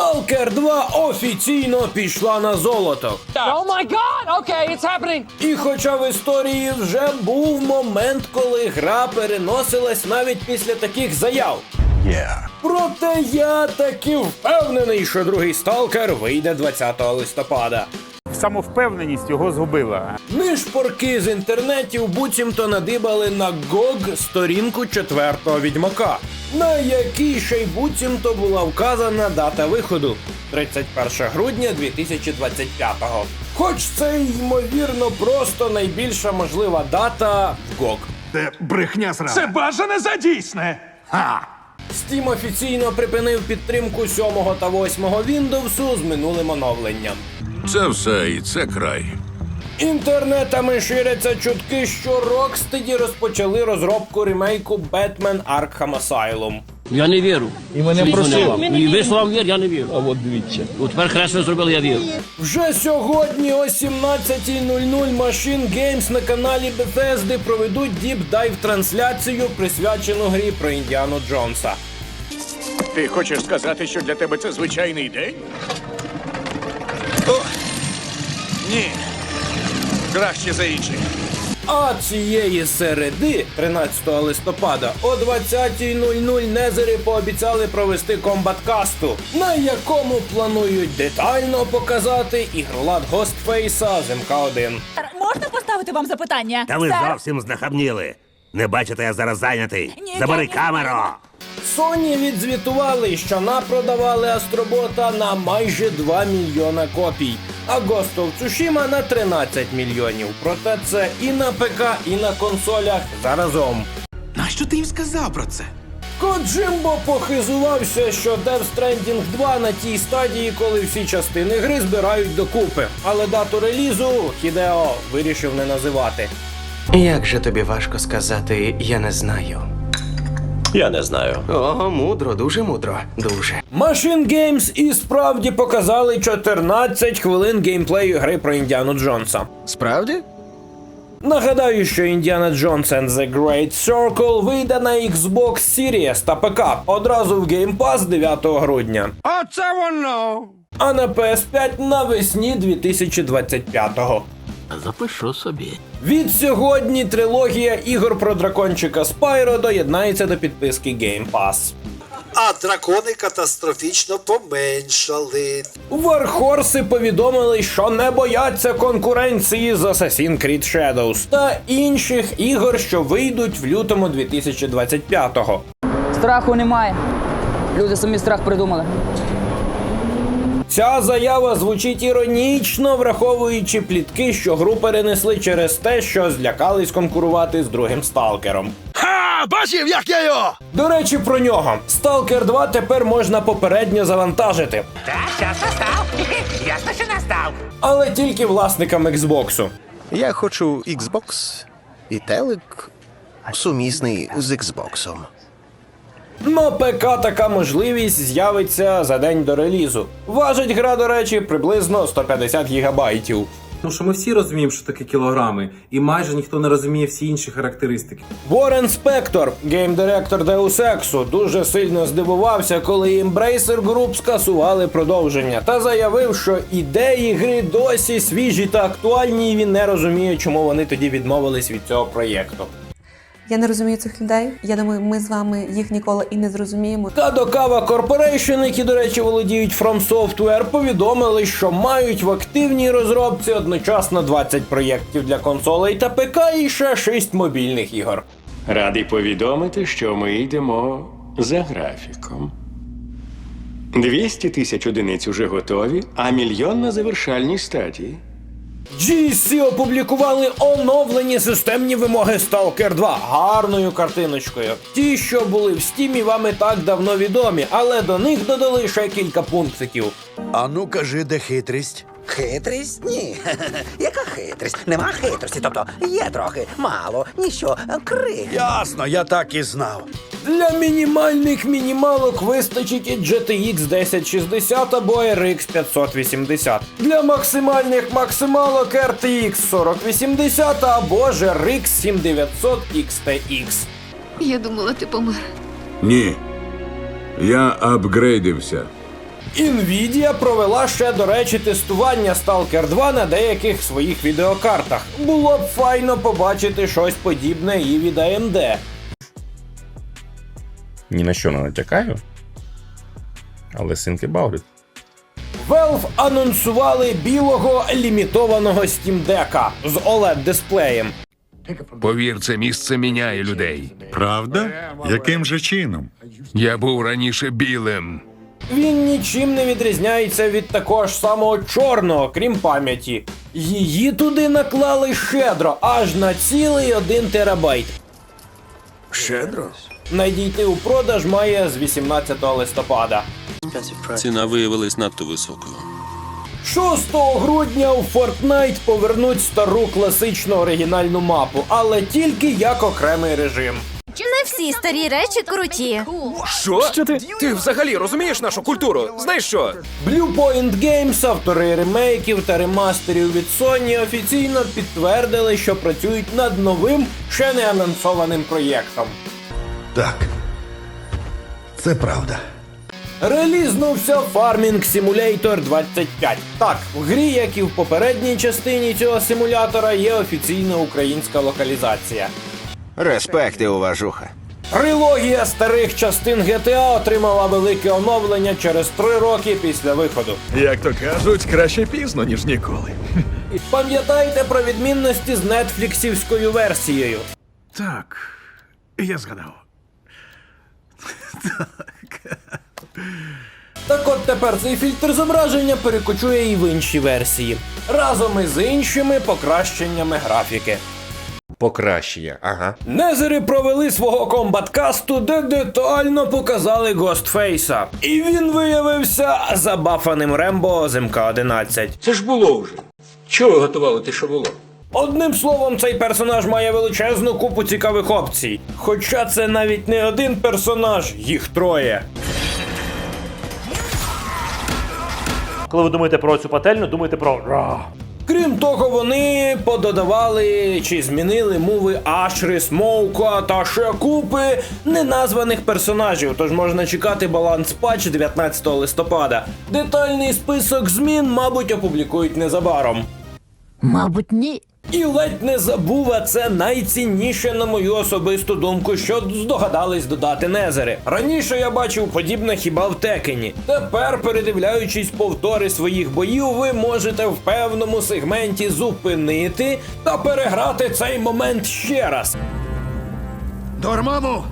Stalker 2 офіційно пішла на золото. Oh my god! Okay, it's happening! І хоча в історії вже був момент, коли гра переносилась навіть після таких заяв. Проте я таки впевнений, що другий сталкер вийде 20 листопада. Самовпевненість його згубила. Нишпорки з інтернетів буцімто надибали на GOG сторінку четвертого відьмака, на якій ще й буцімто була вказана дата виходу 31 грудня 2025-го. Хоч це ймовірно просто найбільша можлива дата в GOG. Це брехня сразу. Це бажане за дійсне. Steam офіційно припинив підтримку 7 та 8 Windows з минулим оновленням. Це все і це край. Інтернетами ширяться чутки, що Rocksteady розпочали розробку ремейку Batman Arkham Asylum. Я не вірю. І мене просив. І вислав вір, я не вірю. А от дивіться. От тепер хресно зробили, я вірю. Вже сьогодні о 17.00 Machine Games на каналі Bethesda проведуть Deep Dive трансляцію, присвячену грі про Індіану Джонса. Ти хочеш сказати, що для тебе це звичайний день? Ні. Краще за інший. А цієї середи, 13 листопада, о 20.00 Незери пообіцяли провести комбаткасту, на якому планують детально показати ігролад Гостфейса з МК1. Можна поставити вам запитання? Та ви Сер? зовсім знахабніли. Не бачите, я зараз зайнятий. Ні, Забери ні, ні, камеру. Sony відзвітували, що напродавали Астробота на майже 2 мільйона копій, а Ghost of Tsushima на 13 мільйонів. Проте це і на ПК, і на консолях заразом. Нащо ти їм сказав про це? Коджимбо похизувався, що Death Stranding 2 на тій стадії, коли всі частини гри збирають докупи. Але дату релізу Хідео вирішив не називати. Як же тобі важко сказати, я не знаю. Я не знаю. О, мудро, дуже мудро. Дуже. Machine Games і справді показали 14 хвилин геймплею гри про Індіану Джонса. Справді? Нагадаю, що Indiana Jones and the Great Circle вийде на Xbox Series та ПК одразу в Game Pass 9 грудня. Оце воно! А на PS5 навесні 2025-го. Запишу собі. Від сьогодні трилогія ігор про дракончика Спайро доєднається до підписки Game Pass. А дракони катастрофічно поменшали. Вархорси повідомили, що не бояться конкуренції з Assassin's Creed Shadows та інших ігор, що вийдуть в лютому 2025-го. Страху немає. Люди самі страх придумали. Ця заява звучить іронічно, враховуючи плітки, що гру перенесли через те, що злякались конкурувати з другим сталкером. Ха! Бачив, як я його! До речі, про нього Stalker 2 тепер можна попередньо завантажити. Так, час настав. Ясно, що настав. Але тільки власникам Xbox. Я хочу Xbox і телек сумісний з Xbox. На ПК така можливість з'явиться за день до релізу. Важить гра, до речі, приблизно 150 гігабайтів. Тому що ми всі розуміємо, що таке кілограми, і майже ніхто не розуміє всі інші характеристики. Ворен Спектор, геймдиректор Deus Ex, дуже сильно здивувався, коли Embracer Group скасували продовження та заявив, що ідеї гри досі свіжі та актуальні, і він не розуміє, чому вони тоді відмовились від цього проєкту. Я не розумію цих людей. Я думаю, ми з вами їх ніколи і не зрозуміємо. Kadokawa Corporation, які, до речі, володіють From Software, повідомили, що мають в активній розробці одночасно 20 проєктів для консолей та ПК і ще 6 мобільних ігор. Радий повідомити, що ми йдемо за графіком. 200 тисяч одиниць уже готові, а мільйон на завершальній стадії. GSC опублікували оновлені системні вимоги Stalker 2 гарною картиночкою. Ті, що були в стімі, вам і так давно відомі, але до них додали ще кілька пунктиків. А ну кажи, де хитрість? Хитрість? Ні. Яка хитрість? Нема хитрості, тобто є трохи, мало, ніщо, крик. Ясно, я так і знав. Для мінімальних мінімалок вистачить і GTX 1060 або RX 580. Для максимальних максималок RTX 4080 або ж RX 7900 XTX. Я думала, ти помер. Ні. Я апгрейдився. Nvidia провела ще, до речі, тестування Stalker 2 на деяких своїх відеокартах. Було б файно побачити щось подібне і від AMD. Ні на що не натякаю. Але синки бавлять. Valve анонсували білого лімітованого Steam Deck з OLED дисплеєм. Повір, це місце міняє людей. Правда? Яким же чином? Я був раніше білим. Він нічим не відрізняється від такого ж самого чорного, крім пам'яті. Її туди наклали щедро, аж на цілий 1 терабайт. Щедро? Надійти у продаж має з 18 листопада. Ціна виявилась надто високою. 6 грудня у Fortnite повернуть стару класичну оригінальну мапу, але тільки як окремий режим. Не всі старі речі круті. Що? Що ти? Ти взагалі розумієш нашу культуру? Знаєш що? Blue Point Games, автори ремейків та ремастерів від Sony, офіційно підтвердили, що працюють над новим, ще не анонсованим проєктом. Так. Це правда. Релізнувся Farming Simulator 25. Так, в грі, як і в попередній частині цього симулятора, є офіційна українська локалізація. Респекти, уважуха. Трилогія старих частин GTA отримала велике оновлення через три роки після виходу. Як то кажуть, краще пізно, ніж ніколи. Пам'ятайте про відмінності з нетфліксівською версією. Так, я згадав. Так от тепер цей фільтр зображення перекочує і в інші версії, разом із іншими покращеннями графіки. Покращення, ага. Незери провели свого комбаткасту, де детально показали Гостфейса. І він виявився забафаним Рембо з МК-11. Це ж було вже. Чого ви готували те, що було? Одним словом, цей персонаж має величезну купу цікавих опцій. Хоча це навіть не один персонаж, їх троє. Коли ви думаєте про цю пательню, думайте про ра. Крім того, вони пододавали чи змінили мови Ашри, Смоука та ще купи неназваних персонажів, тож можна чекати баланс патч 19 листопада. Детальний список змін, мабуть, опублікують незабаром. Мабуть, ні. І ледь не забув, а це найцінніше, на мою особисту думку, що здогадались додати незери. Раніше я бачив подібне хіба в Текені. Тепер, передивляючись повтори своїх боїв, ви можете в певному сегменті зупинити та переграти цей момент ще раз. Дормаму!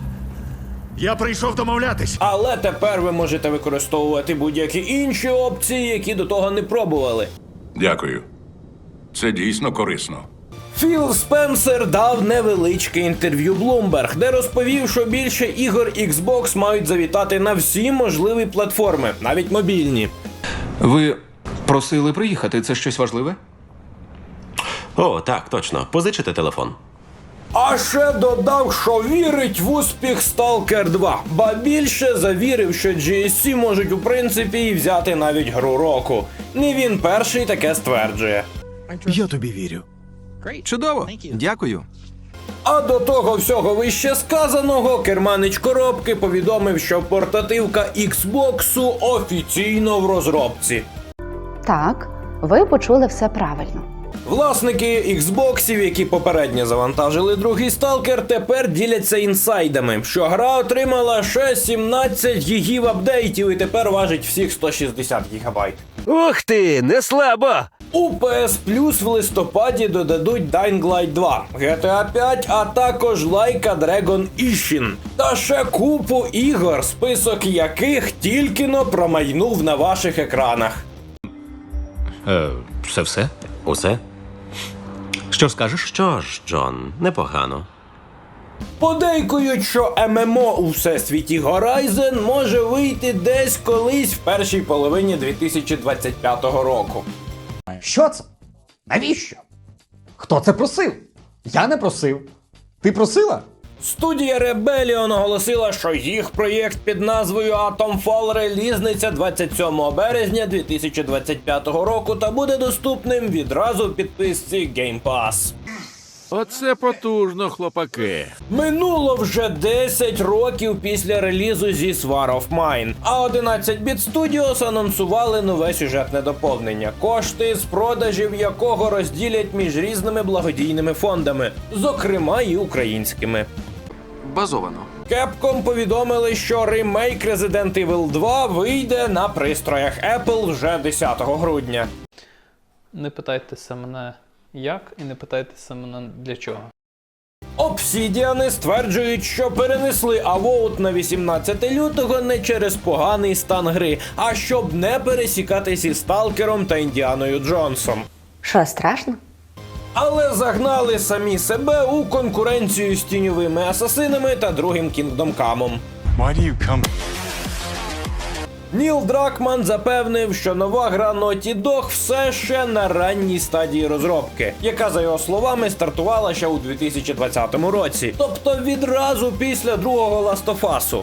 Я прийшов домовлятись. Але тепер ви можете використовувати будь-які інші опції, які до того не пробували. Дякую. Це дійсно корисно. Філ Спенсер дав невеличке інтерв'ю Bloomberg, де розповів, що більше ігор Xbox мають завітати на всі можливі платформи, навіть мобільні. Ви просили приїхати, це щось важливе? О, так, точно. Позичите телефон. А ще додав, що вірить в успіх Stalker 2, ба більше завірив, що GSC можуть у принципі і взяти навіть гру року. Не він перший таке стверджує. Я тобі вірю. Чудово. Дякую. А до того всього вище сказаного, керманич коробки повідомив, що портативка Xbox офіційно в розробці. Так, ви почули все правильно. Власники Xboxів, які попередньо завантажили другий сталкер, тепер діляться інсайдами, що гра отримала ще 17 гігів апдейтів і тепер важить всіх 160 гігабайт. Ух ти, не слабо! У PS Plus в листопаді додадуть Dying Light 2, GTA 5, а також Like Dragon Ishin. Та ще купу ігор, список яких тільки но промайнув на ваших екранах. Е, це все? Усе? Що скажеш? Що ж, Джон, непогано. Подейкують, що ММО у всесвіті Horizon може вийти десь колись в першій половині 2025 року. Що це? Навіщо? Хто це просив? Я не просив. Ти просила? Студія Rebellion оголосила, що їх проєкт під назвою Atomfall релізниться 27 березня 2025 року та буде доступним відразу в підписці Game Pass. Оце потужно, хлопаки. Минуло вже 10 років після релізу зі Swar of Mine, а 11-Bit Studios анонсували нове сюжетне доповнення, кошти з продажів якого розділять між різними благодійними фондами, зокрема і українськими. Базовано. Capcom повідомили, що ремейк Resident Evil 2 вийде на пристроях Apple вже 10 грудня. Не питайтеся мене як і не питайтеся мене для чого. Обсідіани стверджують, що перенесли Авоут на 18 лютого не через поганий стан гри, а щоб не пересікатись із Сталкером та Індіаною Джонсом. Що, страшно? Але загнали самі себе у конкуренцію з тіньовими асасинами та другим Kingdom Come. Ніл Дракман запевнив, що нова гра Naughty Dog все ще на ранній стадії розробки, яка, за його словами, стартувала ще у 2020 році, тобто відразу після другого Last of Us.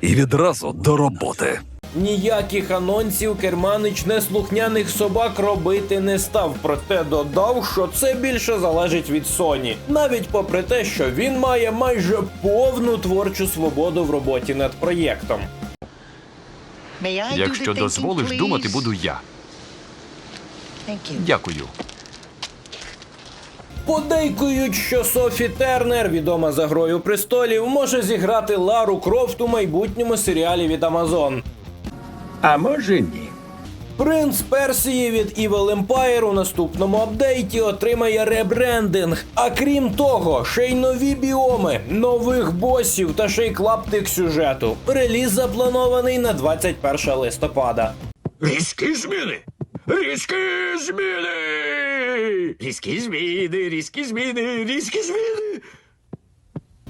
І відразу до роботи. Ніяких анонсів керманич неслухняних собак робити не став, проте додав, що це більше залежить від Sony, навіть попри те, що він має майже повну творчу свободу в роботі над проєктом. Якщо дозволиш, думати буду я. Дякую. Подейкують, що Софі Тернер, відома за грою престолів, може зіграти Лару Крофт у майбутньому серіалі від Amazon. А може ні. Принц Персії від Evil Empire у наступному апдейті отримає ребрендинг. А крім того, ще й нові біоми, нових босів та ще й клаптик сюжету. Реліз запланований на 21 листопада. Різкі зміни! Різкі зміни! Різкі зміни, різкі зміни, різкі зміни!